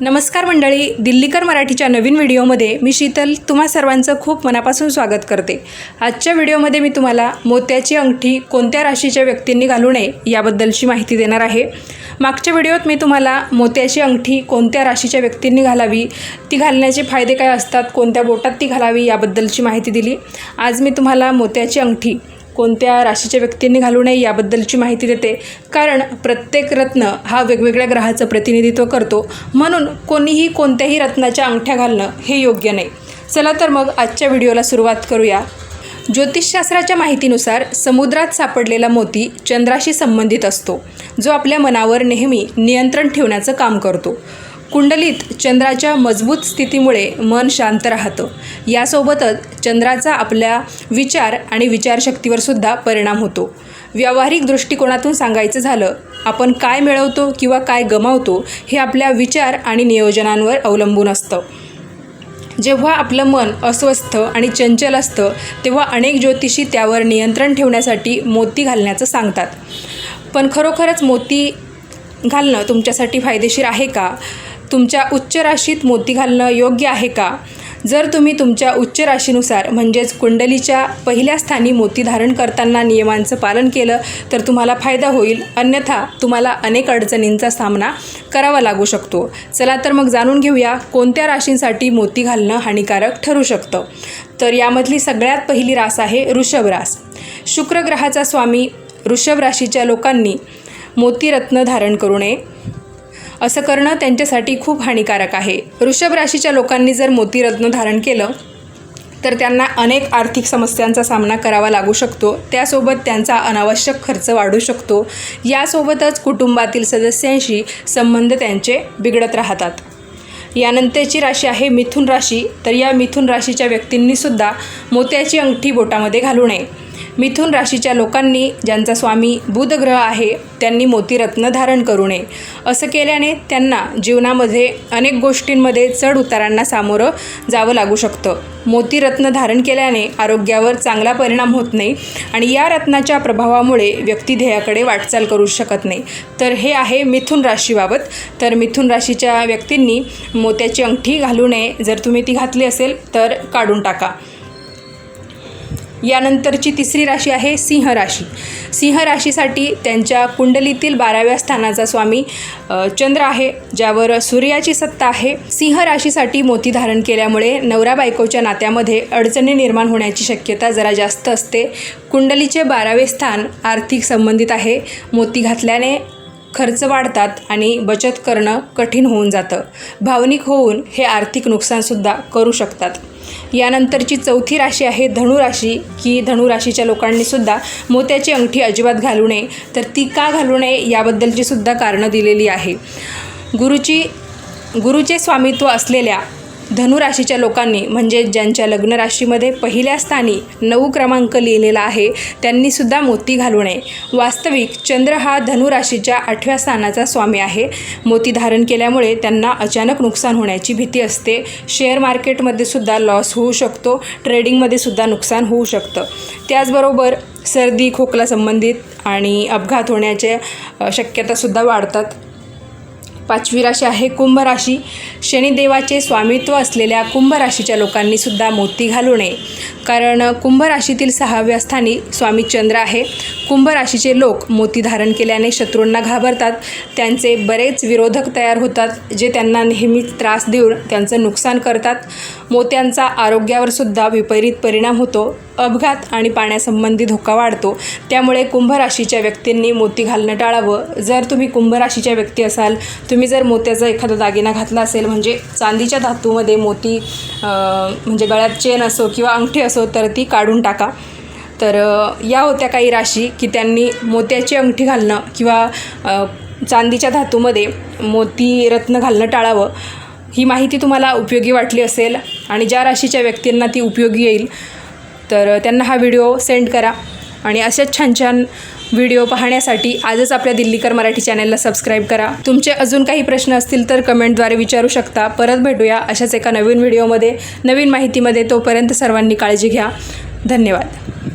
नमस्कार मंडळी दिल्लीकर मराठीच्या नवीन व्हिडिओमध्ये मी शीतल तुम्हा सर्वांचं खूप मनापासून स्वागत करते. आजच्या व्हिडिओमध्ये मी तुम्हाला मोत्याची अंगठी कोणत्या राशीच्या व्यक्तींनी घालू नये याबद्दलची माहिती देणार आहे. मागच्या व्हिडिओत मी तुम्हाला मोत्याची अंगठी कोणत्या राशीच्या व्यक्तींनी घालावी ती घालण्याचे फायदे काय असतात कोणत्या बोटात ती घालावी याबद्दलची माहिती दिली. आज मी तुम्हाला मोत्याची अंगठी कोणत्या राशीच्या व्यक्तींनी घालू नये याबद्दलची माहिती देते. कारण प्रत्येक रत्न हा वेगवेगळ्या ग्रहाचं प्रतिनिधित्व करतो. म्हणून कोणीही कोणत्याही रत्नाच्या अंगठ्या घालणं हे योग्य नाही. चला तर मग आजच्या व्हिडिओला सुरुवात करूया. ज्योतिषशास्त्राच्या माहितीनुसार समुद्रात सापडलेला मोती चंद्राशी संबंधित असतो जो आपल्या मनावर नेहमी नियंत्रण ठेवण्याचं काम करतो. कुंडलीत चंद्राच्या मजबूत स्थितीमुळे मन शांत राहतं. यासोबतच चंद्राचा आपल्या विचार आणि विचारशक्तीवर सुद्धा परिणाम होतो. व्यावहारिक दृष्टिकोनातून सांगायचं झालं आपण काय मिळवतो किंवा काय गमावतो हे आपल्या विचार आणि नियोजनांवर अवलंबून असतं. जेव्हा आपलं मन अस्वस्थ आणि चंचल असतं तेव्हा अनेक ज्योतिषी त्यावर नियंत्रण ठेवण्यासाठी मोती घालण्याचं सांगतात. पण खरोखरच मोती घालणं तुमच्यासाठी फायदेशीर आहे का? तुमच्या उच्च राशीत मोती घालणं योग्य आहे का? जर तुम्ही तुमच्या उच्च राशीनुसार म्हणजेच कुंडलीच्या पहिल्या स्थानी मोती धारण करताना नियमांचं पालन केलं तर तुम्हाला फायदा होईल. अन्यथा तुम्हाला अनेक अडचणींचा सामना करावा लागू शकतो. चला तर मग जाणून घेऊया कोणत्या राशींसाठी मोती घालणं हानिकारक ठरू शकतं. तर यामधली सगळ्यात पहिली रास आहे ऋषभ रास. शुक्र ग्रहाचा स्वामी ऋषभ राशीच्या लोकांनी मोतीरत्न धारण करू नये. असं करणं त्यांच्यासाठी खूप हानिकारक आहे. वृषभ राशीच्या लोकांनी जर मोतीरत्न धारण केलं तर त्यांना अनेक आर्थिक समस्यांचा सामना करावा लागू शकतो. त्यासोबत त्यांचा अनावश्यक खर्च वाढू शकतो. यासोबतच कुटुंबातील सदस्यांशी संबंध त्यांचे बिघडत राहतात. यानंतरची राशी आहे मिथुन राशी. तर या मिथुन राशीच्या व्यक्तींनीसुद्धा मोत्याची अंगठी बोटामध्ये घालू नये. मिथुन राशीच्या लोकांनी ज्यांचा स्वामी बुधग्रह आहे त्यांनी मोतीरत्न धारण करू नये. असं केल्याने त्यांना जीवनामध्ये अनेक गोष्टींमध्ये चढ उतारांना सामोरं जावं लागू शकतं. मोतीरत्न धारण केल्याने आरोग्यावर चांगला परिणाम होत नाही आणि या रत्नाच्या प्रभावामुळे व्यक्ती ध्येयाकडे वाटचाल करू शकत नाही. तर हे आहे मिथुन राशीबाबत. तर मिथुन राशीच्या व्यक्तींनी मोत्याची अंगठी घालू नये. जर तुम्ही ती घातली असेल तर काढून टाका. यानंतरची तिसरी राशी आहे सिंह राशी. सिंह राशीसाठी त्यांच्या कुंडलीतील बाराव्या स्थानाचा स्वामी चंद्र आहे ज्यावर सूर्याची सत्ता आहे. सिंह राशीसाठी मोती धारण केल्यामुळे नवरा बायकोच्या नात्यामध्ये अडचणी निर्माण होण्याची शक्यता जरा जास्त असते. कुंडलीचे बारावे स्थान आर्थिक संबंधित आहे. मोती घातल्याने खर्च वाढतात आणि बचत करणं कठीण होऊन जातं. भावनिक होऊन हे आर्थिक नुकसानसुद्धा करू शकतात. यानंतरची चौथी राशी आहे धनुराशी की धनुराशीच्या लोकांनीसुद्धा मोत्याची अंगठी अजिबात घालू नये. तर ती का घालू नये याबद्दलची सुद्धा कारणं दिलेली आहे. गुरुची गुरुचे स्वामित्व असलेल्या धनुराशीच्या लोकांनी म्हणजे ज्यांच्या लग्न राशीमध्ये पहिल्या स्थानी नऊ क्रमांक लिहिलेला आहे त्यांनीसुद्धा मोती घालू नये. वास्तविक चंद्र हा धनुराशीच्या आठव्या स्थानाचा स्वामी आहे. मोती धारण केल्यामुळे त्यांना अचानक नुकसान होण्याची भीती असते. शेअर मार्केटमध्ये सुद्धा लॉस होऊ शकतो. ट्रेडिंगमध्ये सुद्धा नुकसान होऊ शकतं. त्याचबरोबर सर्दी खोकला संबंधित आणि अपघात होण्याच्या शक्यतासुद्धा वाढतात. पाचवी राशी आहे कुंभ राशी शनिदेवाचे स्वामित्व असलेल्या कुंभ राशीच्या लोकांनी सुद्धा मोती घालू नये. कारण कुंभ राशीतील सहाव्या स्थानी स्वामी चंद्र आहे. कुंभ राशीचे लोक मोती धारण केल्याने शत्रूंना घाबरतात. त्यांचे बरेच विरोधक तयार होतात जे त्यांना नेहमी त्रास देऊन त्यांचं नुकसान करतात. मोत्यांचा आरोग्यावर सुद्धा विपरीत परिणाम होतो. अपघात आणि पाण्यासंबंधी धोका वाढतो. त्यामुळे कुंभ राशीच्या व्यक्तींनी मोती घालणं टाळावं. जर तुम्ही कुंभ राशीच्या व्यक्ती असाल तुम्ही तुम्ही जर मोत्याचा एखादा दागिना घातला असेल म्हणजे चांदीच्या धातूमध्ये मोती म्हणजे गळ्यात चेन असो किंवा अंगठी असो तर ती काढून टाका. तर या होत्या काही राशी की त्यांनी मोत्याची अंगठी घालणं किंवा चांदीच्या धातूमध्ये मोती रत्न घालणं टाळावं. ही माहिती तुम्हाला उपयोगी वाटली असेल आणि ज्या राशीच्या व्यक्तींना ती उपयोगी येईल तर त्यांना हा व्हिडिओ सेंड करा. आणि अशाच छान छान व्हिडिओ पाहण्यासाठी आजच आपल्या दिल्लीकर मराठी चॅनलला सबस्क्राईब करा. तुमचे अजून काही प्रश्न असतील तर कमेंटद्वारे विचारू शकता. परत भेटूया अशाच एका नवीन व्हिडिओमध्ये. नवीन माहितीमध्ये तोपर्यंत सर्वांनी काळजी घ्या. धन्यवाद.